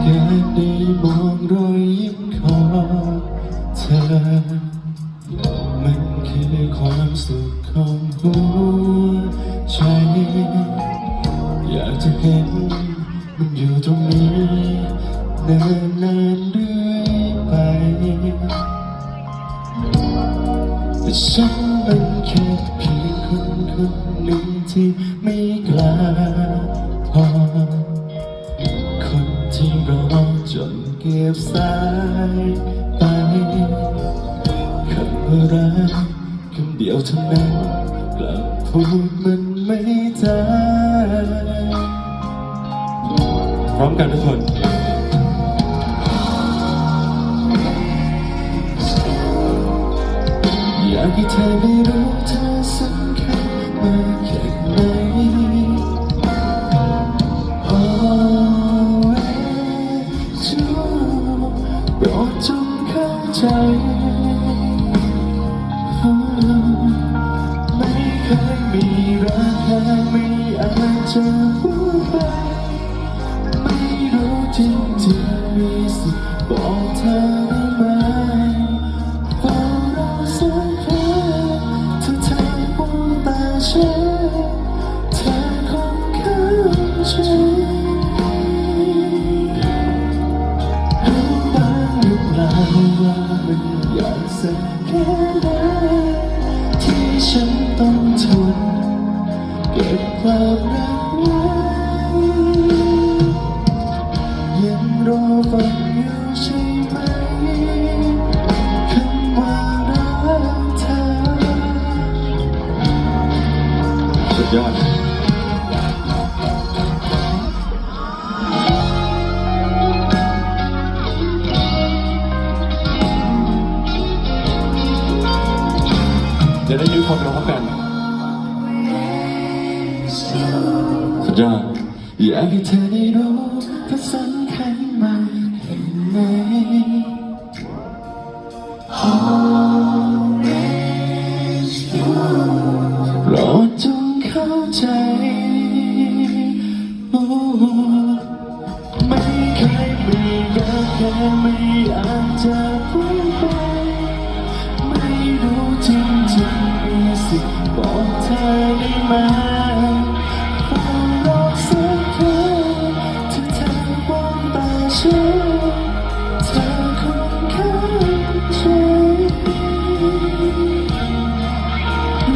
แค่ได้มองรอยยิ้มของเธอ มันคือความสุขของหัวใจ อยากจะเห็นมันอยู่ตรงนี้นานๆเรื่อยไป แต่ฉันมันแค่เพียงคนคนหนึ่งที่ไม่กล้า เก็บสายไปคำว่ารักคำเดียวเท่านั้นกลับพูดมันไม่ได้พร้อมกันทุกคนอยากให้เธอได้รู้เธอ รดจงเข้าใจไม่เคยมีรักแค่ไม่อาจจะพูดไป ไม่รู้จริงๆ มันยากสักแค่ไหนที่ฉันต้องทนเก็บความรักไว้ยังรอฟังอยู่ใช่ไหมคำว่ารักเธอสุดยอด เดี๋ยวได้ยืนความร้องกันสุดยอดอยากให้เธอได้รู้ว่าสำคัญมากแค่ไหน Always you โปรดจงเข้าใจ ไม่เคยมีรักแค่ไม่ มฟังรอสักครั้งถ้าเธอบอกต่ฉันเธอคงเข้าใจ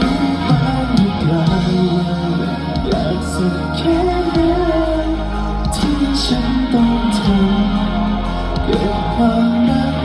รู้บ้างหรือเปล่าว่าอยากสักแค่ไหนที่ฉันต้องทนเก็บความรัก